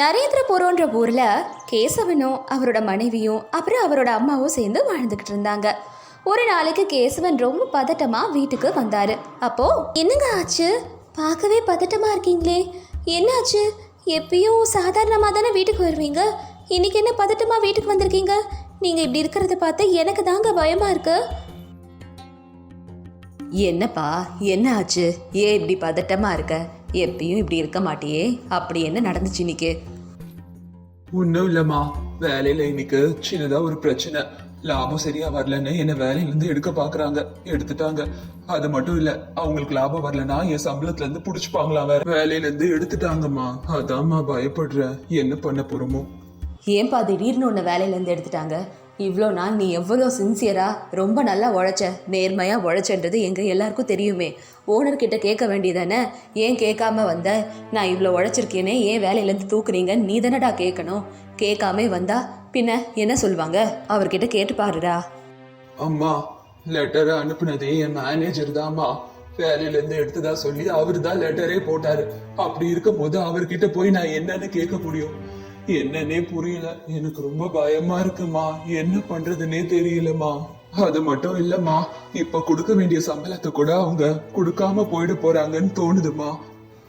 நரேந்திரபுரோன்ற ஊரில் கேசவனும் அவரோட மனைவியும் அப்புறம் அவரோட அம்மாவும் சேர்ந்து வாழ்ந்துக்கிட்டு இருந்தாங்க. ஒரு நாளைக்கு கேசவன் ரொம்ப பதட்டமாக வீட்டுக்கு வந்தார். அப்போது என்னங்க ஆச்சு? பார்க்கவே பதட்டமாக இருக்கீங்களே. என்னாச்சு? எப்பயும் சாதாரணமாக தானே வீட்டுக்கு வருவீங்க? இன்னைக்கு என்ன பதட்டமாக வீட்டுக்கு வந்திருக்கீங்க? நீங்கள் இப்படி இருக்கிறத பார்த்து எனக்கு தாங்க பயமாக இருக்கு. என்னப்பா? என்ன ஆச்சு? ஏன் இப்படி பதட்டமாக இருக்க? எப்பயும் இப்படி இருக்க மாட்டியே? அப்படி என்ன நடந்துச்சு இன்னைக்கு? ஒன்றும் இல்லம்மா. வேலையில இன்னைக்கு சின்னதா ஒரு பிரச்சனை. லாபம் சரியா வரலன்னு என்ன வேலையில இருந்து எடுக்க பாக்குறாங்க. எடுத்துட்டாங்க. அது மட்டும் இல்ல அவங்களுக்கு லாபம் வரலன்னா என் சம்பளத்துல இருந்து புடிச்சுப்பாங்களாம் வேற. வேலையில இருந்து எடுத்துட்டாங்கம்மா. அதாம்மா பயப்படுறேன். என்ன பண்ண போறோமோ. ஏன்பா திடீர்னு உன்னை வேலையிலேருந்து எடுத்துட்டாங்க? இவ்வளோ நாள் நீ எவ்வளோ சின்சியராக ரொம்ப நல்லா உழைச்ச நேர்மையாக உழைச்சன்றது எங்கள் எல்லாருக்கும் தெரியுமே. ஓனர்கிட்ட கேட்க வேண்டியதானே? ஏன் கேட்காம வந்த? நான் இவ்வளோ உழைச்சிருக்கேனே ஏன் வேலையிலேருந்து தூக்குறீங்கன்னு நீ தானடா கேட்கணும். கேட்காம வந்தா பின்ன என்ன சொல்லுவாங்க அவர்கிட்ட கேட்டு பாருடா. அம்மா லெட்டர் அனுப்புனதே என் மேனேஜர் தான்மா வேலையிலேருந்து எடுத்துதான் எடுத்ததா சொல்லி அவர் தான் லெட்டரே போட்டாரு. அப்படி இருக்கும் போது அவர்கிட்ட போய் நான் என்னன்னு கேட்க முடியும்? என்னன்னே புரியல. எனக்கு ரொம்ப பயமா இருக்குமா? என்ன பண்றதுன்னே தெரியலம்மா அது மட்டும் இல்லம்மா. இப்ப கொடுக்க வேண்டிய சம்பளத்தை கூட அவங்க கொடுக்காம போயிட போறாங்கன்னு தோணுதுமா.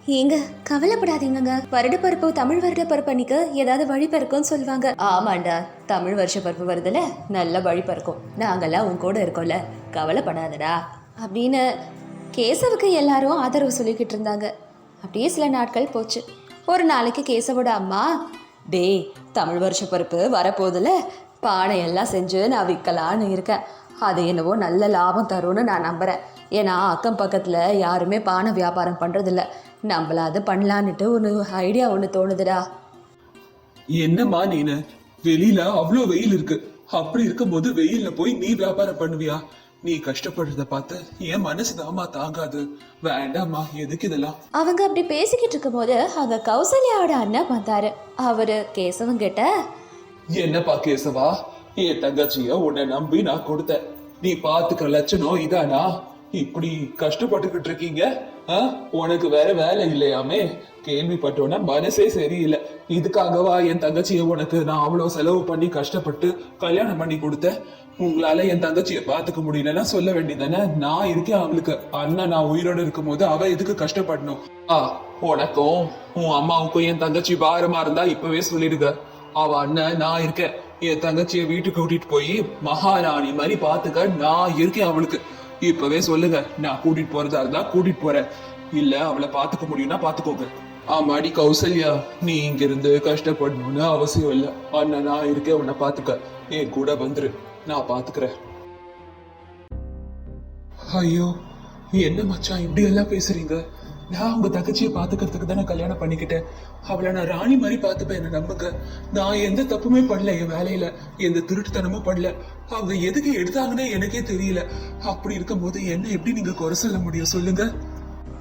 ஏங்க கவலைப்படாதீங்கங்க. வருட பருப்பு தமிழ் வருட பருப்பு அன்னைக்கு ஏதாவது வழி பிறக்கும்னு சொல்லுவாங்க. ஆமாண்டா தமிழ் வருஷ பருப்பு வருதுல நல்ல வழி பிறக்கும். நாங்கெல்லாம் உன் கூட இருக்கோம்ல கவலைப்படாதடா. அப்படின்னு கேசவுக்கு எல்லாரும் ஆதரவு சொல்லிக்கிட்டு இருந்தாங்க. அப்படியே சில நாட்கள் போச்சு. ஒரு நாளைக்கு கேசவோட அம்மா டேய் தமிழ் வருஷ பருப்பு வரப்போதில் பானை எல்லாம் செஞ்சு நான் விற்கலான்னு இருக்கேன். அது என்னவோ நல்ல லாபம் தரும்னு நான் நம்புகிறேன் ஏன்னா அக்கம் பக்கத்தில் யாருமே பானை வியாபாரம் பண்ணுறதில்ல நம்மளாவது அது பண்ணலான்னுட்டு ஒன்று ஐடியா ஒன்று தோணுதுடா. என்னம்மா நீனு? வெளியில அவ்வளோ வெயில் இருக்கு. அப்படி இருக்கும்போது வெயில்ல போய் நீ வியாபாரம் பண்ணுவியா? நீ கஷ்டப்படுறத பார்த்து என் மனசு தாங்காது. வேண்டாம்மா எதுக்கு இதெல்லாம்? அவங்க அப்படி பேசிக்கிட்டு இருக்கும்போது அங்கே கௌசல்யாவோட அண்ணன் வந்தார். அவர் கேசவன் கிட்ட என்னப்பா கேசவா? என் தங்கச்சிய உன்னை நம்பி நான் கொடுத்தேன். நீ பாத்துக்கிற லட்சணம் இதானா? இப்படி கஷ்டப்பட்டுக்கிட்டு இருக்கீங்க? உனக்கு வேற வேலை இல்லையாமே? கேள்விப்பட்டோன்னா மனசே சரியில்லை. இதுக்காகவா என் தங்கச்சியை உனக்கு நான் அவ்வளவு செலவு பண்ணி கஷ்டப்பட்டு கல்யாணம் பண்ணி கொடுத்தேன்? உங்களால என் தங்கச்சியை பார்த்துக்க முடியலன்னா சொல்ல வேண்டியதானே நான் இருக்கேன் அவளுக்கு. அண்ணன் நான் உயிரோட இருக்கும் போது அவ எதுக்கு கஷ்டப்படணும்? ஆ உனக்கும் உன் அம்மாவுக்கும் என் தங்கச்சி பாரமா இருந்தா இப்பவே சொல்லிடுங்க. அவ அண்ணன் நான் இருக்கேன். என் தங்கச்சியை வீட்டுக்கு கூட்டிட்டு போய் மகாராணி மாதிரி பாத்துக்க நான் இருக்கேன் அவளுக்கு. இப்பவே சொல்லுங்க. நான் கூட்டிட்டு போறதா இருந்தா கூட்டிட்டு போறேன். இல்ல அவளை பாத்துக்க முடியும்னா பாத்துக்கோங்க ஆமாடி கௌசல்யா நீ இங்க இருந்து கஷ்டப்படணும்னு அவசியம் இல்ல. அண்ணா நான் இருக்கேன். உன்னை பாத்துக்க என் கூட வந்துரு. நான் பாத்துக்கிறேன் ஐயோ என்ன மச்சான் இப்படி எல்லாம் பேசுறீங்க? நான் உங்க தங்கச்சியை பாத்துக்கிறதுக்கு தானே கல்யாணம் பண்ணிக்கிட்டேன். அவளை நான் ராணி மாதிரி பார்த்துப்பேன் என்ன நம்புங்க. நான் எந்த தப்புமே பண்ணல என் வேலையில எந்த திருட்டுத்தனமும் பண்ணல. அவங்க எதுக்கு எடுத்தாங்கன்னே எனக்கே தெரியல. அப்படி இருக்கும்போது என்ன எப்படி நீங்க குறை சொல்ல முடியும்? சொல்லுங்க.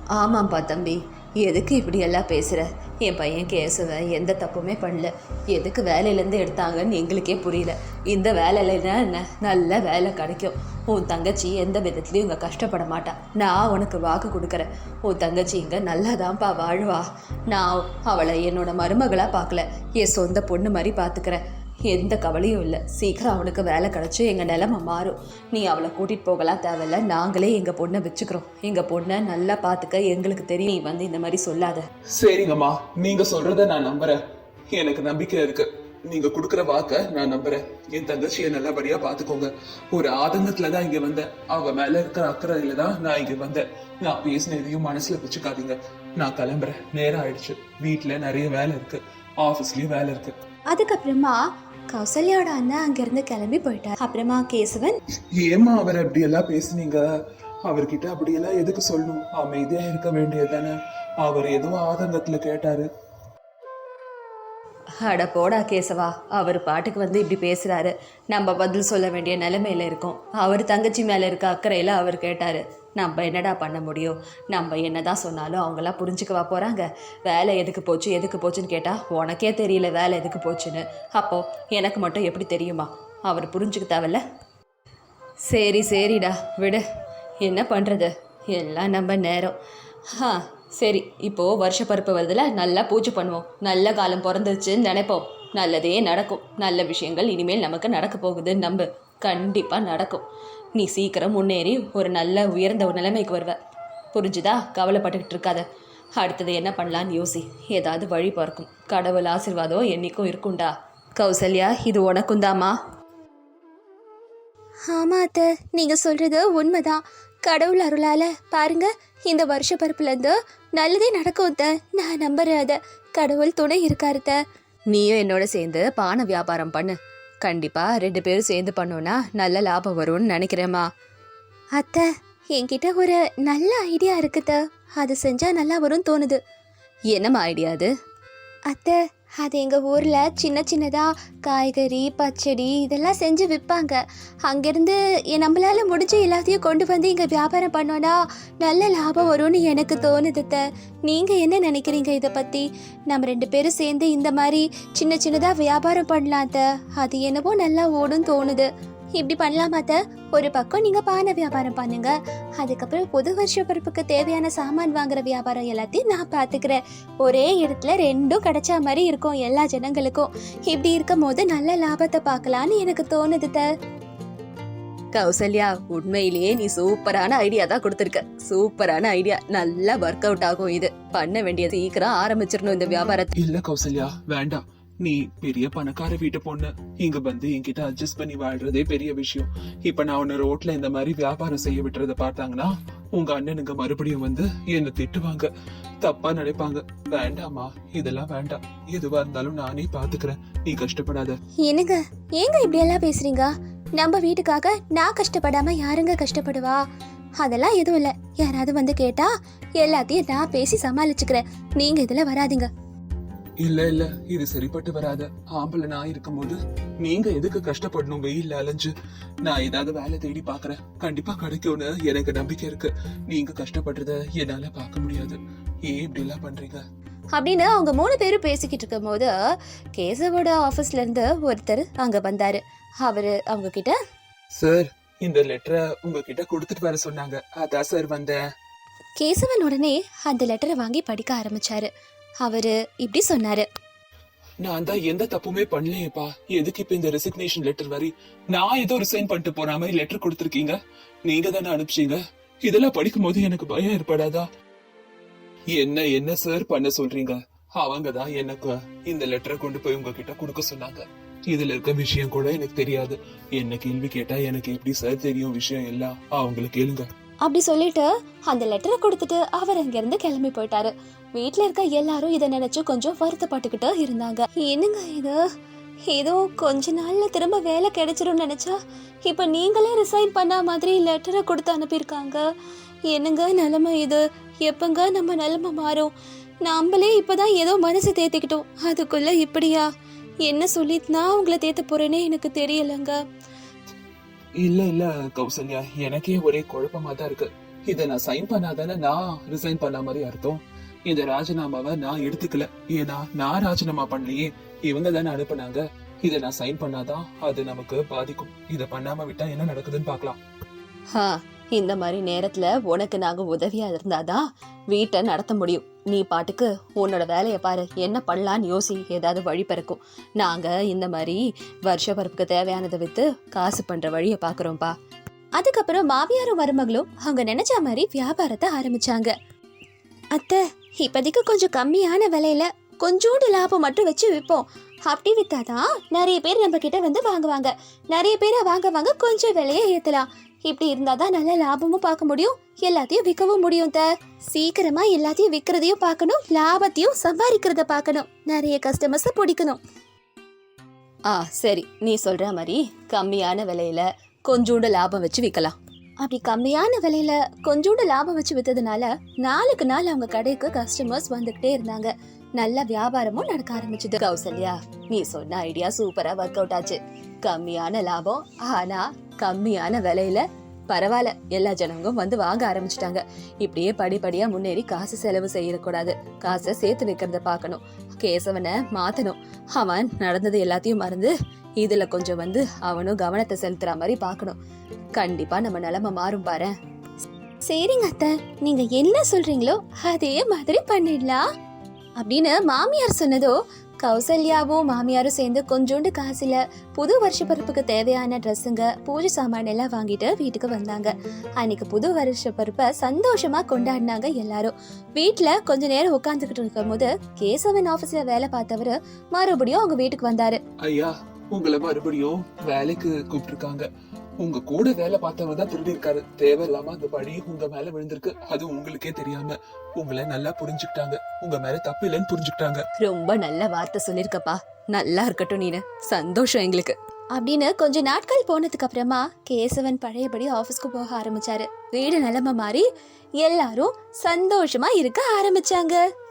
ஆமாம்ப்பா தம்பி. எதுக்கு இப்படியெல்லாம் பேசுகிற என் பையன் கேசவன் எந்த தப்புமே பண்ணல. எதுக்கு வேலையிலேருந்து எடுத்தாங்கன்னு எங்களுக்கே புரியல. இந்த வேலையிலனா என்ன? நல்ல வேலை கிடைக்கும். உன் தங்கச்சி எந்த விதத்துலையும் இங்கே கஷ்டப்பட மாட்டா. நான் உனக்கு வாக்கு கொடுக்குறேன். உன் தங்கச்சி இங்கே நல்லாதான்ப்பா வாழ்வா. நான் அவளை என்னோட மருமகளாக பார்க்கல. என் சொந்த பொண்ணு மாதிரி பார்த்துக்கிறேன் எந்த கவலையும் இல்லை. சீக்கிரம் அவனுக்கு வேலை கிடச்சி எங்கள் நிலமை மாறும். நீ அவளை கூட்டிகிட்டு போகலாம் தேவையில்ல. நாங்களே எங்கள் பொண்ணை வச்சுக்கிறோம். எங்கள் பொண்ணை நல்லா பார்த்துக்க எங்களுக்கு தெரியும். நீ வந்து இந்த மாதிரி சொல்லாத. சரிங்கம்மா. நீங்க சொல்றத நான் நம்புறேன். எனக்கு நம்பிக்கை இருக்கு. நீங்க கொடுக்குற வாக்க நான் நம்புறேன். என் தங்கச்சியை நல்லபடியா பாத்துக்கோங்க. ஒரு ஆதங்கத்துல தான் இங்க வந்தேன். அவ மேல இருக்கிற அக்கறையில தான் நான் இங்க வந்தேன். நான் பேசின எதையும் மனசுல வச்சுக்காதீங்க. நான் கிளம்புறேன். நேரம் ஆயிடுச்சு. வீட்டுல நிறைய வேலை இருக்கு. ஆபீஸ்லயும் வேலை இருக்கு. அதுக்கப்புறமா கௌசல்யாவோட அண்ணன் அங்கேருந்து கிளம்பி போயிட்டார். அப்புறமா கேசவன் ஏமா அவர் அப்படி எல்லாம் பேசுனீங்க? அவர்கிட்ட அப்படியெல்லாம் எதுக்கு சொல்லணும்? அமைதியா இருக்க வேண்டியதுதானே அவர் ஏதோ ஆதங்கத்துல கேட்டாரு. அட போடா கேசவா அவர் பாட்டுக்கு வந்து இப்படி பேசுகிறாரு நம்ம பதில் சொல்ல வேண்டிய நிலைமையில இருக்கோம். அவர் தங்கச்சி மேலே இருக்க அக்கறையில் அவர் கேட்டார். நம்ம என்னடா பண்ண முடியும்? நம்ம என்ன தான் சொன்னாலும் அவங்களாம் புரிஞ்சுக்கவா போகிறாங்க வேலை எதுக்கு போச்சு எதுக்கு போச்சுன்னு கேட்டால் உனக்கே தெரியல வேலை எதுக்கு போச்சுன்னு. அப்போது எனக்கு மட்டும் எப்படி தெரியுமா? அவர் புரிஞ்சுக்க தேவையில்ல. சரி சரிடா விடு. என்ன பண்ணுறது எல்லாம் நம்ம நேரம். ஆ சரி இப்போது வருஷ பருப்பு வருதுல நல்லா பூஜை பண்ணுவோம். நல்ல காலம் பிறந்துருச்சுன்னு நினைப்போம். நல்லதே நடக்கும். நல்ல விஷயங்கள் இனிமேல் நமக்கு நடக்க போகுதுன்னு நம்பு. கண்டிப்பாக நடக்கும். நீ சீக்கிரம் முன்னேறி ஒரு நல்ல உயர்ந்த ஒரு நிலைமைக்கு வருவ. புரிஞ்சுதா? கவலைப்பட்டுக்கிட்டு இருக்காத. அடுத்தது என்ன பண்ணலான்னு யோசி. ஏதாவது வழி பிறக்கும் கடவுள் ஆசீர்வாதம் என்னைக்கும் இருக்கும்டா. கௌசல்யா இது உனக்கும் தாமா ஆமா அத்தை நீங்க சொல்றது உண்மைதான். கடவுள் அருளால பாருங்க இந்த வருஷ பருப்புலேருந்து நல்லதே நடக்கும் அத்தை. நான் நம்புறேன் அதை. கடவுள் துணை இருக்காரு அத்தை. நீயும் என்னோட சேர்ந்து பானை வியாபாரம் பண்ணு. கண்டிப்பா ரெண்டு பேரும் சேர்ந்து பண்ணோன்னா நல்ல லாபம் வரும்னு நினைக்கிறேம்மா. அத்தை என்கிட்ட ஒரு நல்ல ஐடியா இருக்குத. அது செஞ்சா நல்லா வரும் தோணுது. என்னம்மா ஐடியா அது? அத்தை அது எங்கள் ஊரில் சின்ன சின்னதாக காய்கறி பச்சடி இதெல்லாம் செஞ்சு விற்பாங்க அங்கேருந்து நம்மளால் முடிஞ்ச எல்லாத்தையும் கொண்டு வந்து இங்கே வியாபாரம் பண்ணோன்னா நல்ல லாபம் வரும்னு எனக்கு தோணுது த நீங்கள் என்ன நினைக்கிறீங்க இதை பற்றி நம்ம ரெண்டு பேரும் சேர்ந்து இந்த மாதிரி சின்ன சின்னதாக வியாபாரம் பண்ணலாம் அது என்னவோ நல்லா ஓடும் தோணுது. இப்படி பண்ணலாமா அத்தை? ஒரு பக்கம் நீங்கள் பானை வியாபாரம் பண்ணுங்க. அதுக்கப்புறம் புது வருஷ பிறப்புக்கு தேவையான சாமான் வாங்குற வியாபாரம் எல்லாத்தையும் நான் பார்த்துக்கிறேன் ஒரே இடத்துல ரெண்டும் கிடைச்ச மாதிரி இருக்கும் எல்லா ஜனங்களுக்கும். இப்படி இருக்கும் போது நல்ல லாபத்தை பார்க்கலான்னு எனக்கு தோணுது த கௌசல்யா உண்மையிலேயே நீ சூப்பரான ஐடியா தான் கொடுத்துருக்க. சூப்பரான ஐடியா நல்லா ஒர்க் அவுட் ஆகும் இது. பண்ண வேண்டியது சீக்கிரம் ஆரம்பிச்சிடணும் இந்த வியாபாரத்தை. இல்ல கௌசல்யா வேண்டாம். நீ பெரிய பணக்கார வீட்டு பொண்ணு. இங்க வந்து என்கிட்ட அட்ஜஸ்ட் பண்ணி வாழ்றதே பெரிய விஷயம். இப்ப நான் உன்ன ரோட்ல இந்த மாதிரி வியாபாரம் செய்ய விட்டுறத பார்த்தாங்கன்னா உங்க அண்ணனுங்க மறுபடியும் வந்து என்ன திட்டுவாங்க. தப்பா நினைப்பாங்க. வேண்டாமா இதெல்லாம் வேண்டாம். எதுவா இருந்தாலும் நானே பாத்துக்கிறேன். நீ கஷ்டப்படாத. என்னங்க? ஏங்க இப்படி எல்லாம் பேசுறீங்க? நம்ம வீட்டுக்காக நான் கஷ்டப்படாம யாருங்க கஷ்டப்படுவா? அதெல்லாம் எதுவும் இல்லை. யாராவது வந்து கேட்டா எல்லாத்தையும் நான் பேசி சமாளிச்சுக்கிறேன். நீங்க இதுல வராதீங்க. இல்ல இல்ல இது சரிப்பட்டு வராத. ஆம்பளை நான் இருக்கும்போது நீங்க எதுக்கு கஷ்டப்படணும்? வெயில்ல அலைஞ்சு. நான் ஏதாவது வேலை தேடி பாக்குறேன் கண்டிப்பா கிடைக்கும்னு எனக்கு நம்பிக்கை இருக்கு. நீங்க கஷ்டப்படுறத என்னால பார்க்க முடியாது. ஏன் இப்படி எல்லாம் பண்றீங்க? அப்படின்னு அவங்க மூணு பேரும் பேசிக்கிட்டு இருக்கும்போது கேசவோட ஆஃபீஸ்ல இருந்து ஒருத்தர் அங்க வந்தாரு. அவரு அவங்க கிட்ட சார் இந்த லெட்டரை உங்ககிட்ட கொடுத்துட்டு வர சொன்னாங்க. அதான் சார் வந்தேன். கேசவன் உடனே அந்த லெட்டரை வாங்கி படிக்க ஆரம்பிச்சாரு. அவரு இப்படி சொன்னாரு. நான் தான் எந்த தப்புமே பண்ணலையேப்பா. எதுக்கு இப்ப இந்த ரெசிக்னேஷன் லெட்டர் வரி? நான் ஏதோ ரிசைன் பண்ணிட்டு போற மாதிரி லெட்டர் கொடுத்துருக்கீங்க. நீங்க தானே அனுப்பிச்சீங்க. இதெல்லாம் படிக்கும் போது எனக்கு பயம் ஏற்படாதா? என்ன என்ன சார் பண்ண சொல்றீங்க? அவங்க தான் எனக்கு இந்த லெட்டரை கொண்டு போய் உங்ககிட்ட கொடுக்க சொன்னாங்க. இதுல இருக்க விஷயம் கூட எனக்கு தெரியாது. என்ன கேள்வி கேட்டா எனக்கு எப்படி சார் தெரியும்? விஷயம் எல்லாம் அவங்களுக்கு கேளுங்க. அப்படி சொல்லிட்டு அந்த லெட்டரை கொடுத்துட்டு அவர் அங்கிருந்து கிளம்பி போயிட்டாரு. வீட்ல இருக்க எல்லாரும் இதை நினைச்சு கொஞ்சம் வருத்தப்பட்டுக்கிட்டு இருந்தாங்க. என்னங்க இது? ஏதோ கொஞ்ச நாள்ல திரும்ப வேலை கிடைச்சிரும் நினைச்சா இப்ப நீங்களே ரிசைன் பண்ண மாதிரி லெட்டரை கொடுத்து அனுப்பியிருக்காங்க. என்னங்க நிலைமை இது? எப்பங்க நம்ம நிலைமை மாறும்? நம்மளே இப்பதான் ஏதோ மனசு தேத்திக்கிட்டோம். அதுக்குள்ள இப்படியா? என்ன சொல்லி நான் உங்களை தேத்த போறேனே எனக்கு தெரியலங்க. இல்ல இல்ல கௌசல்யா எனக்கே ஒரே குழப்பமா தான் இருக்கு. இத நான் சைன் பண்ணாதானே நான் ரிசைன் பண்ண மாதிரி அர்த்தம்? இந்த ராஜினாமாவை நான் எடுத்துக்கல. ஏன்னா நான் ராஜினாமா பண்ணலையே. இவங்க தானே அனுப்புனாங்க. இதை நான் சைன் பண்ணாதான் அது நமக்கு பாதிக்கும். இதை பண்ணாம விட்டா என்ன நடக்குதுன்னு பார்க்கலாம். இந்த மாதிரி நேரத்துல உனக்கு நாங்க உதவியா இருந்தாதான் வீட்டை நடத்த முடியும். நீ பாட்டுக்கு உன்னோட வேலையை பாரு. என்ன பண்ணலான்னு யோசி. ஏதாவது வழி பிறக்கும். நாங்கள் இந்த மாதிரி வருஷ பருப்புக்கு தேவையானதை விற்று காசு பண்ணுற வழியை பார்க்குறோம்ப்பா அதுக்கப்புறம் மாமியாரும் மருமகளும் அவங்க நினைச்ச மாதிரி வியாபாரத்தை ஆரம்பிச்சாங்க. அத்தை இப்போதைக்கு கொஞ்சம் கம்மியான விலையில கொஞ்சோண்டு லாபம் மட்டும் வச்சு விற்போம். அப்படி வித்தாதான் நிறைய பேர் நம்ம கிட்ட வந்து வாங்குவாங்க. நிறைய பேரை வாங்க வாங்க கொஞ்சம் விலையை ஏற்றலாம் இப்படி இருந்தாதான் நல்ல லாபமும் பார்க்க முடியும். எல்லாத்தையும் விற்கவும் முடியும் த சீக்கிரமா எல்லாத்தையும் விற்கிறதையும் பார்க்கணும் லாபத்தையும் சம்பாதிக்கிறத பார்க்கணும். நிறைய கஸ்டமர்ஸை பிடிக்கணும். ஆ சரி. நீ சொல்ற மாதிரி கம்மியான விலையில கொஞ்சோண்டு லாபம் வச்சு விற்கலாம் அப்படி கம்மியான விலையில கொஞ்சோண்டு லாபம் வச்சு வித்ததுனால நாளுக்கு நாள் அவங்க கடைக்கு கஸ்டமர்ஸ் வந்துகிட்டே இருந்தாங்க. நல்ல வியாபாரமும் நடக்க ஆரம்பிச்சது கௌசல்யா. நீ சொன்ன ஐடியா சூப்பரா ஒர்க் அவுட் ஆச்சு. கம்மியான லாபம் ஆனா கம்மியான விலையில பரவாயில்ல. எல்லா ஜனங்களும் வந்து வாங்க ஆரம்பிச்சிட்டாங்க. இப்படியே படிப்படியா முன்னேறி காசு செலவு செய்யக்கூடாது. காசை சேர்த்து வைக்கிறத பார்க்கணும். கேசவனை மாத்தணும். அவன் நடந்தது எல்லாத்தையும் மறந்து இதுல கொஞ்சம் வந்து அவனும் கவனத்தை செலுத்துற மாதிரி பார்க்கணும். கண்டிப்பா நம்ம நிலைமை மாறும் பாரு சரிங்க அத்தை. நீங்க என்ன சொல்றீங்களோ அதே மாதிரி பண்ணிடலாம். அப்படின்னு மாமியார் சொன்னதோ கௌசல்யாவும் மாமியாரும் சேர்ந்து கொஞ்சோண்டு காசுல புது வருஷ பருப்புக்கு தேவையான ட்ரெஸ்ஸுங்க பூஜை சாமான் எல்லாம் வாங்கிட்டு வீட்டுக்கு வந்தாங்க. அன்னைக்கு புது வருஷ பருப்பை சந்தோஷமா கொண்டாடினாங்க எல்லாரும். வீட்டுல கொஞ்ச நேரம் உட்காந்துக்கிட்டு இருக்கும் போது கேசவன் ஆபீஸ்ல வேலை பார்த்தவரு மறுபடியும் அவங்க வீட்டுக்கு வந்தாரு. ஐயா உங்களை மறுபடியும் வேலைக்கு கூப்பிட்டிருக்காங்க. உங்க கூட வேலை பார்த்தவர் தான் திருடி இருக்காரு தேவையில்லாம அந்த பழி உங்க மேல விழுந்திருக்கு. அது உங்களுக்கே தெரியாம உங்களை நல்லா புரிஞ்சுக்கிட்டாங்க. உங்க மேல தப்பு இல்லைன்னு புரிஞ்சுக்கிட்டாங்க. ரொம்ப நல்ல வார்த்தை சொல்லிருக்கப்பா. நல்லா இருக்கட்டும் நீனு. சந்தோஷம் எங்களுக்கு. அப்படின்னு கொஞ்ச நாட்கள் போனதுக்கு அப்புறமா கேசவன் பழையபடி ஆபீஸ்க்கு போக ஆரம்பிச்சாரு. வீடு நிலைமை மாறி எல்லாரும் சந்தோஷமா இருக்க ஆரம்பிச்சாங்க.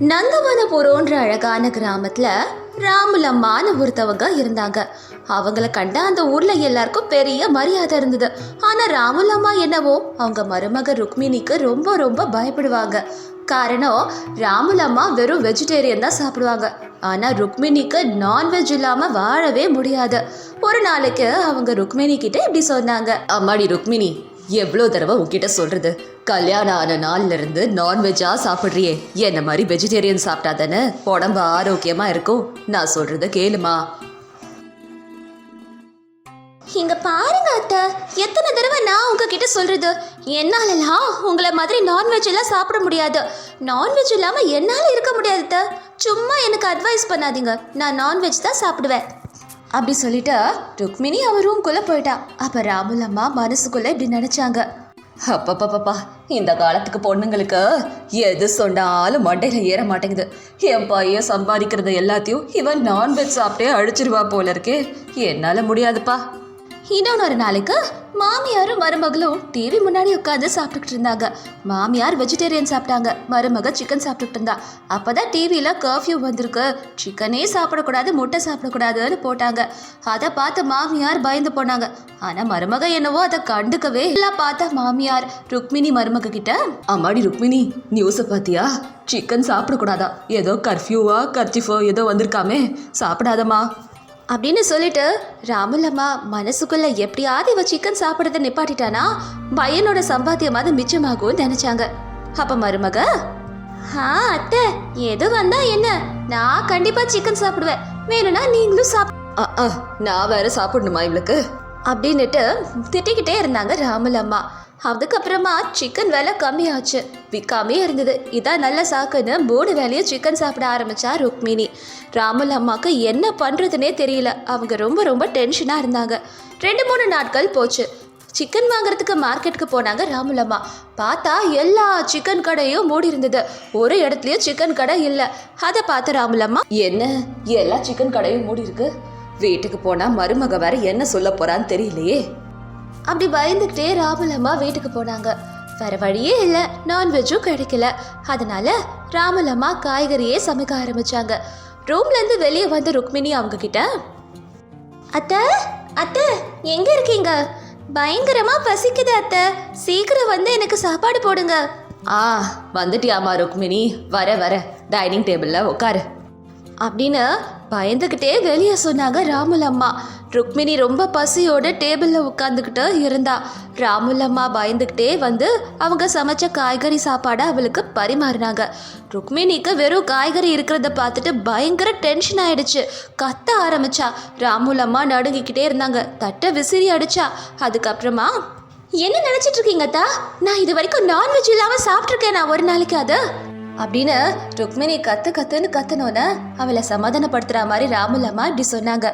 நந்தவனபுரோன்ற அழகான கிராமத்துல ராமுலம்மான்னு ஒருத்தவங்க இருந்தாங்க. அவங்கள கண்டா அந்த ஊர்ல எல்லாருக்கும் பெரிய மரியாதை இருந்தது. ஆனா ராமுலம்மா என்னவோ அவங்க மருமக ருக்மிணிக்கு ரொம்ப ரொம்ப பயப்படுவாங்க. காரணம் ராமுலம்மா வெறும் வெஜிடேரியன் தான் சாப்பிடுவாங்க. ஆனா ருக்மிணிக்கு நான்வெஜ் இல்லாம வாழவே முடியாது. ஒரு நாளைக்கு அவங்க ருக்மிணி கிட்ட இப்படி சொன்னாங்க. அம்மாடி ருக்மிணி எவ்வளோ தடவை உங்ககிட்ட சொல்றது? கல்யாணம் ஆன நாள்ல இருந்து நான்வெஜ்ஜா சாப்பிட்றியே. என்ன மாதிரி வெஜிடேரியன் சாப்பிட்டா தானே? உடம்பு ஆரோக்கியமா இருக்கும்? நான் சொல்றத கேளுமா. இங்க பாருங்க அத்தை. எத்தனை தடவை நான் உங்ககிட்ட சொல்றது? என்னாலலாம் உங்களை மாதிரி நான்வெஜ் எல்லாம் சாப்பிட முடியாது. நான்வெஜ் இல்லாம என்னால இருக்க முடியாது அத்தை. சும்மா எனக்கு அட்வைஸ் பண்ணாதீங்க. நான் நான்வெஜ் தான் சாப்பிடுவேன். அப்படி சொல்லிட்டு ருக்மிணி அவ ரூம்குள்ள போயிட்டா. அப்ப ராமுல் அம்மா மனசுக்குள்ள இப்படி நினைச்சாங்க. அப்பப்பப்பப்பா இந்த காலத்துக்கு பொண்ணுங்களுக்கு எது சொன்னாலும் மண்டையில் ஏற மாட்டேங்குது. என் பையன் சம்பாதிக்கிறது எல்லாத்தையும் இவன் நான்வெஜ் சாப்பிட்டே அழிச்சிருவா போல இருக்கே. என்னால் முடியாதுப்பா. இன்னொன்று ஒரு நாளைக்கு மாமியாரும் மருமகளும் டிவி முன்னாடி உட்காந்து சாப்பிட்டுக்கிட்டு இருந்தாங்க. மாமியார் வெஜிடேரியன் சாப்பிட்டாங்க. மருமக சிக்கன் சாப்பிட்டுக்கிட்டு இருந்தா. அப்பதான் டிவியில் கர்ஃப்யூ வந்திருக்கு. சிக்கனே சாப்பிடக்கூடாது முட்டை சாப்பிடக்கூடாதுன்னு போட்டாங்க. அதை பார்த்து மாமியார் பயந்து போனாங்க. ஆனால் மருமக என்னவோ அதை கண்டுக்கவே இல்லை பார்த்தா மாமியார். ருக்மிணி மருமக கிட்ட அம்மாடி ருக்மிணி நியூஸை பார்த்தியா? சிக்கன் சாப்பிடக்கூடாதா? ஏதோ கர்ஃப்யூவா கர்ச்சிஃபோ ஏதோ வந்திருக்காமே. சாப்பிடாதம்மா. அப்படின்னு சொல்லிட்டு ராமலம்மா மனசுக்குள்ள எப்படியாவது இவ சிக்கன் சாப்பிட்றத நிப்பாட்டிட்டானா பையனோட சம்பாத்தியமாவது மிச்சமாகும் நினைச்சாங்க. அப்ப மருமக ஆ அத்தை எது வந்தா என்ன? நான் கண்டிப்பா சிக்கன் சாப்பிடுவேன். வேணும்னா நீங்களும் சாப் நான் வேற சாப்பிடணுமா இவளுக்கு? அப்படின்னுட்டு திட்டிக்கிட்டே இருந்தாங்க ராமுலம்மா அதுக்கப்புறமா சிக்கன் விலை கம்மியாச்சு. விற்காமே இருந்தது. இதான் நல்ல சாக்குன்னு மூணு வேலையும் சிக்கன் சாப்பிட ஆரம்பித்தா ருக்மிணி. ராமுல் அம்மாவுக்கு என்ன பண்ணுறதுனே தெரியல. அவங்க ரொம்ப ரொம்ப டென்ஷனாக இருந்தாங்க. ரெண்டு மூணு நாட்கள் போச்சு. சிக்கன் வாங்குறதுக்கு மார்க்கெட்டுக்கு போனாங்க ராமுலம்மா பார்த்தா எல்லா சிக்கன் கடையும் மூடி இருந்தது. ஒரு இடத்துலயும் சிக்கன் கடை இல்லை. அதை பார்த்து ராமுலம்மா என்ன? எல்லா சிக்கன் கடையும் மூடி இருக்கு? வீட்டுக்கு போனா மருமக வேற என்ன சொல்ல போறான்னு தெரியலையே. அப்படி பயந்துக்கிட்டே ராமலம்மா வீட்டுக்கு போனாங்க. வேற வழியே இல்லை. நான்வெஜ்ஜும் கிடைக்கல. அதனால ராமலம்மா காய்கறியே சமைக்க ஆரம்பிச்சாங்க. ரூம்ல இருந்து வெளியே வந்த ருக்மிணி அவங்க கிட்ட அத்தை அத்தை எங்க இருக்கீங்க? பயங்கரமா பசிக்குது அத்தை. சீக்கிரம் வந்து எனக்கு சாப்பாடு போடுங்க. ஆ வந்துட்டியாமா ருக்மிணி. வர வர. டைனிங் டேபிள்ல உட்காரு. அப்படின்னு பயந்துக்கிட்டே வெளியே சொன்னாங்க ராமுலம்மா ருக்மிணி ரொம்ப பசியோட டேபிளில் உட்காந்துக்கிட்டு இருந்தா. ராமுலம்மா பயந்துக்கிட்டே வந்து அவங்க சமைச்ச காய்கறி சாப்பாடை அவளுக்கு பரிமாறினாங்க. ருக்மிணிக்கு வெறும் காய்கறி இருக்கிறத பார்த்துட்டு பயங்கர டென்ஷன் ஆயிடுச்சு. கத்த ஆரம்பிச்சா. ராமுலம்மா நடுங்கிக்கிட்டே இருந்தாங்க. தட்டை விசிறி அடிச்சா. அதுக்கப்புறமா என்ன நினச்சிட்டு இருக்கீங்க தா நான் இது வரைக்கும் நான்வெஜ் இல்லாமல் சாப்பிட்ருக்கேன் நான் ஒரு நாளைக்கு அது அப்படின்னு ருக்மிணி கத்து கத்துன்னு கத்துனோன்னு அவளை சமாதானப்படுத்துற மாதிரி ராமுலம்மா இப்படி சொன்னாங்க.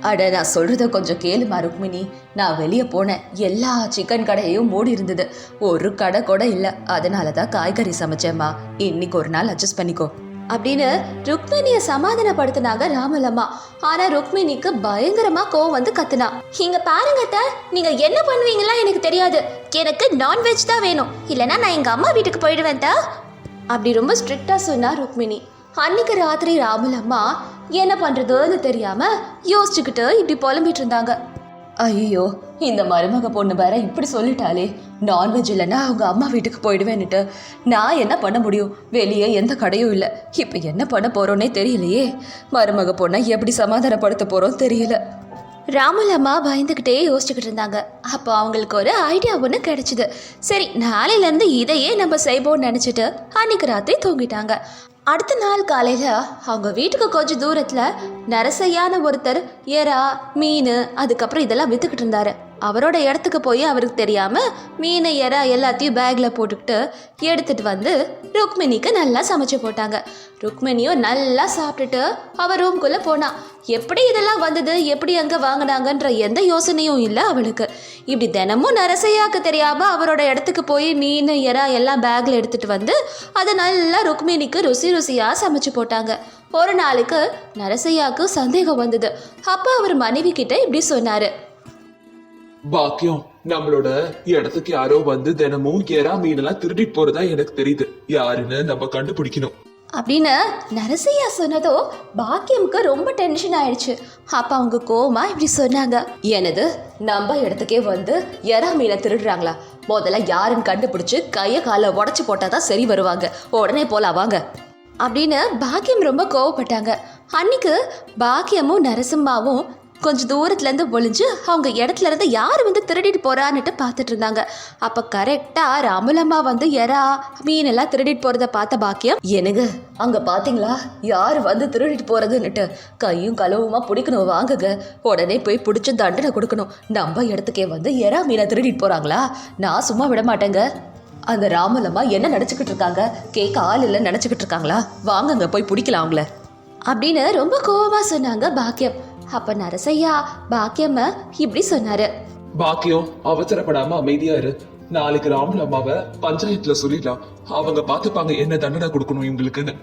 அட நான் சொல்றத கொஞ்சம் கேளுமா ருக்மிணி. நான் வெளியே போனேன். எல்லா சிக்கன் கடையும் மூடி இருந்தது. ஒரு கடை கூட இல்லை. அதனால தான் காய்கறி சமைச்சேம்மா. இன்னைக்கு ஒரு நாள் அட்ஜஸ்ட் பண்ணிக்கோ. அப்படின்னு ருக்மிணிய சமாதானப்படுத்தினாங்க ராமலம்மா ஆனா ருக்மிணிக்கு பயங்கரமா கோவம் வந்து கத்துனா. இங்க பாருங்க அத்தை, நீங்க என்ன பண்ணுவீங்களா எனக்கு தெரியாது. எனக்கு நான்வெஜ் தான் வேணும். இல்லைன்னா நான் எங்க அம்மா வீட்டுக்கு போயிடுவேன் தா அப்படி ரொம்ப ஸ்ட்ரிக்டாக சொன்னா ருக்மிணி. அன்னைக்கு ராத்திரி ராமலம்மா என்ன பண்ணுறதுன்னு தெரியாம யோசிச்சுக்கிட்டு இப்படி புலம்பிட்டு இருந்தாங்க. ஐயோ இந்த மருமக பொண்ணு வேற இப்படி சொல்லிட்டாளே. நான்வெஜ் இல்லைன்னா அவங்க அம்மா வீட்டுக்கு போயிடுவேன்னுட்டு. நான் என்ன பண்ண முடியும்? வெளியே எந்த கடையும் இல்லை. இப்போ என்ன பண்ண போகிறோன்னே தெரியலையே. மருமக பொண்ணை எப்படி சமாதானப்படுத்த போகிறோம் தெரியல. ராமுலம்மா பயந்துக்கிட்டே யோசிச்சுக்கிட்டு இருந்தாங்க. அப்போ அவங்களுக்கு ஒரு ஐடியா ஒன்று கிடைச்சிது. சரி நாளையிலேருந்து இதையே நம்ம செய்வோம்னு நினச்சிட்டு அன்னைக்கு ராத்திரி தூங்கிட்டாங்க. அடுத்த நாள் காலையில் அவங்க வீட்டுக்கு கொஞ்சம் தூரத்தில் நரசையான ஒருத்தர் எறா மீன் அதுக்கப்புறம் இதெல்லாம் விற்றுக்கிட்டு இருந்தாரு. அவரோட இடத்துக்கு போய் அவருக்கு தெரியாமல் மீனை எற எல்லாத்தையும் பேக்கில் போட்டுக்கிட்டு எடுத்துட்டு வந்து ருக்மிணிக்கு நல்லா சமைச்சு போட்டாங்க. ருக்மிணியும் நல்லா சாப்பிட்டுட்டு அவ ரூம்குள்ளே போனா எப்படி இதெல்லாம் வந்தது? எப்படி அங்கே வாங்கினாங்கன்ற எந்த யோசனையும் இல்லை அவளுக்கு. இப்படி தினமும் நரசையாக்கு தெரியாம அவரோட இடத்துக்கு போய் மீன் எறா எல்லாம் பேக்கில் எடுத்துட்டு வந்து அதை நல்லா ருக்மிணிக்கு ருசி ருசியாக சமைச்சு போட்டாங்க. ஒரு நாளுக்கு நரசையாக்கு சந்தேகம் வந்தது. அப்போ அவர் மனைவி கிட்ட இப்படி சொன்னாரு. பாக்கியம். நம்மளோட இடத்துக்கு யாரோ வந்து தினமும் எறா மீனெல்லாம் திருடிட்டு போறதா எனக்கு தெரியுது. யாருன்னு நம்ம கண்டுபிடிக்கணும். அப்படின்னு நரசையா சொன்னதோ பாக்கியம்க்கு ரொம்ப டென்ஷன் ஆயிடுச்சு. அப்போ அவங்க கோமா இப்படி சொன்னாங்க. எனது நம்ம இடத்துக்கே வந்து எறா மீனை திருடுறாங்களா? முதல்ல யாருன்னு கண்டுபிடிச்சு கையை காலை உடச்சி போட்டாதான் சரி வருவாங்க. உடனே போலாம் வாங்க. அப்படின்னு பாக்கியம் ரொம்ப கோவப்பட்டாங்க. அன்னைக்கு பாக்கியமும் நரசிம்மாவும் கொஞ்சம் தூரத்துலேருந்து ஒளிஞ்சு அவங்க இடத்துல இருந்து யார் வந்து திருடிட்டு போறான்னுட்டு பார்த்துட்டு இருந்தாங்க. அப்போ கரெக்டாக ராமுலம்மா வந்து எறா மீனெல்லாம் திருடிட்டு போகிறத பார்த்த பாக்கியம் என்னங்க அங்க பாத்தீங்களா யார் வந்து திருடிட்டு போறதுன்னுட்டு. கையும் களவுமா பிடிக்கணும் வாங்குங்க. உடனே போய் பிடிச்சி தண்டனை கொடுக்கணும். நம்ம இடத்துக்கே வந்து எறா மீனை திருடிட்டு போறாங்களா? நான் சும்மா விட மாட்டேங்க. அந்த ராமலம்மா என்ன நினச்சிக்கிட்டு இருக்காங்க? கேட்க ஆள் இல்லை நினச்சிக்கிட்டு இருக்காங்களா? வாங்குங்க போய் பிடிக்கலாம் அவங்கள. அப்படின்னு ரொம்ப கோவமாக சொன்னாங்க பாக்கியம். அப்போ நரசையா பாக்கியம்ம இப்படி சொன்னாரு. பாக்கியம் அவசரப்படாம அமைதியா இரு. நாளைக்கு ராமுல அம்மாவை பஞ்சாயத்துல சொல்லிடலாம். அவங்க பாத்துப்பாங்க என்ன தண்டனை கொடுக்கணும் இவங்களுக்குன்னு.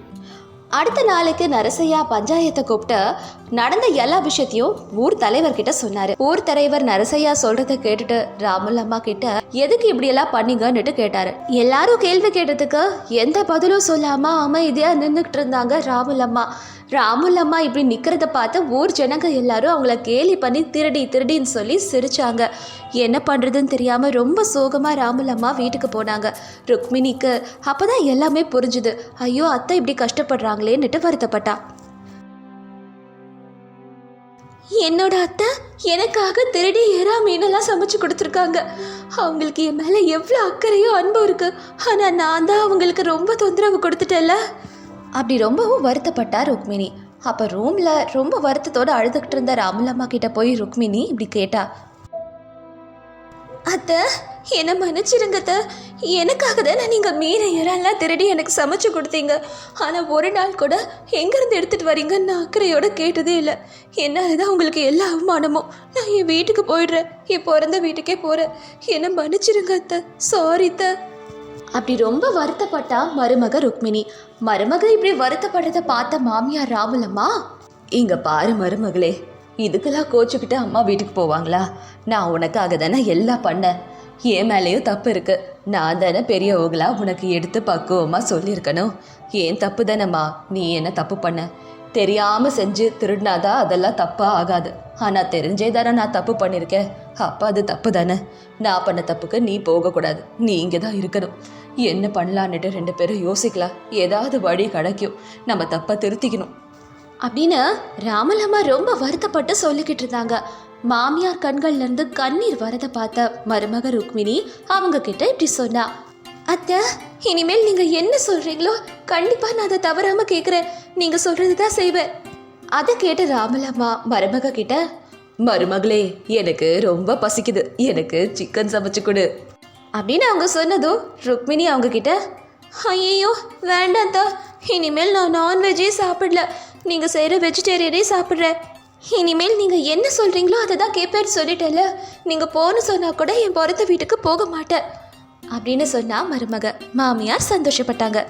அடுத்த நாளைக்கு நரசையா பஞ்சாயத்தை கூப்பிட்டு நடந்த எல்லா விஷயத்தையும் ஊர் தலைவர்கிட்ட சொன்னாரு. ஊர் தலைவர் நரசையா சொல்றத கேட்டுட்டு ராமுலம்மா கிட்ட எதுக்கு இப்படி எல்லாம் பண்ணீங்கன்னுட்டு கேட்டாரு. எல்லாரும் கேள்வி கேட்டதுக்கு எந்த பதிலும் சொல்லாம அமைதியா நின்றுக்கிட்டு இருந்தாங்க ராமுலம்மா ராமுலம்மா இப்படி நிற்கிறத பார்த்து ஊர் ஜனங்க எல்லாரும் அவங்கள கேலி பண்ணி திருடி திருடின்னு சொல்லி சிரிச்சாங்க. என்ன பண்ணுறதுன்னு தெரியாமல் ரொம்ப சோகமாக ராமுலம்மா வீட்டுக்கு போனாங்க. ருக்மிணிக்கு அப்போ தான் எல்லாமே புரிஞ்சுது. ஐயோ அத்தை இப்படி கஷ்டப்படுறாங்களேன்னுட்டு வருத்தப்பட்டா. என்னோட அத்தை எனக்காக திருடி ஏறா மீனெல்லாம் சமைச்சு கொடுத்துருக்காங்க. அவங்களுக்கு என் மேலே எவ்வளோ அக்கறையும் அன்பும் இருக்கு. ஆனால் நான் தான் அவங்களுக்கு ரொம்ப தொந்தரவு கொடுத்துட்டேன்ல. அப்படி ரொம்பவும் வருத்தப்பட்டா ருக்மிணி. அப்போ ரூமில் ரொம்ப வருத்தத்தோடு அழுதுகிட்டு இருந்த ராமுலம்மா கிட்ட போய் ருக்மிணி இப்படி கேட்டா அத்தை என்னை மன்னிச்சிருங்க எனக்காக தானே நீங்கள் மீனை இறெல்லாம் திருடி எனக்கு சமைச்சு கொடுத்தீங்க. ஆனால் ஒரு நாள் கூட எங்கேருந்து எடுத்துகிட்டு வரீங்கன்னு அக்கறையோட கேட்டதே இல்லை. என்ன தான் உங்களுக்கு எல்லா அவமானமும். நான் என் வீட்டுக்கு போயிடுறேன். என் பிறந்த வீட்டுக்கே போகிறேன் என்னை மன்னிச்சிருங்க அத்தை. சாரி அத்தை. அப்படி ரொம்ப வருத்தப்பட்டா மருமக ருக்மிணி. மருமக இப்படி வருத்தப்படுறத பார்த்த மாமியார் ராமுலம்மா இங்க பாரு மருமகளே இதுக்கெல்லாம் கோச்சுக்கிட்டு அம்மா வீட்டுக்கு போவாங்களா? நான் உனக்காக தானே எல்லாம் பண்ணேன். என் மேலேயும் தப்பு இருக்கு. நான் தானே பெரியவங்களா உனக்கு எடுத்து பக்குவமா சொல்லியிருக்கணும். ஏன் தப்பு தானேம்மா? நீ என்ன தப்பு பண்ண? தெரியாமல் செஞ்சு திருடினாதான் அதெல்லாம் தப்பாக ஆகாது. ஆனால் தெரிஞ்சே தானே நான் தப்பு பண்ணியிருக்கேன் அப்போ அது தப்பு தானே? நான் பண்ண தப்புக்கு நீ போகக்கூடாது. நீ இங்கே தான் இருக்கணும். என்ன பண்ணலான்னுட்டு ரெண்டு பேரும் யோசிக்கலாம். ஏதாவது வழி கிடைக்கும். நம்ம தப்பை திருத்திக்கணும். அப்படின்னு ராமலம்மா ரொம்ப வருத்தப்பட்டு சொல்லிக்கிட்டு இருந்தாங்க. மாமியார் கண்கள்ல இருந்து கண்ணீர் வரதை பார்த்த மருமக ருக்மிணி அவங்க கிட்ட இப்படி சொன்னா. அத்தை இனிமேல் நீங்க என்ன சொல்றீங்களோ கண்டிப்பா நான் அதை தவறாம கேக்குறேன். நீங்க சொல்கிறது தான் செய்வேன். அதை கேட்டு ராமலம்மா மருமக கிட்ட மருமகளே எனக்கு ரொம்ப பசிக்குது. எனக்கு சிக்கன் சமைச்சு கொடு. அப்படின்னு அவங்க சொன்னதும் ருக்மிணி அவங்க கிட்ட ஐயோ வேண்டாம் தா. இனிமேல் நான் நான்வெஜ்ஜே சாப்பிடல. நீங்கள் செய்கிற வெஜிடேரியனே சாப்பிட்றேன். இனிமேல் நீங்கள் என்ன சொல்கிறீங்களோ அதை தான் கேட்பேன்னு சொல்லிட்டேல நீங்கள் போன்னு சொன்னால் கூட என் பிறந்த வீட்டுக்கு போக மாட்டேன். அப்படின்னு சொன்னா மருமக. மாமியார் சந்தோஷப்பட்டாங்க.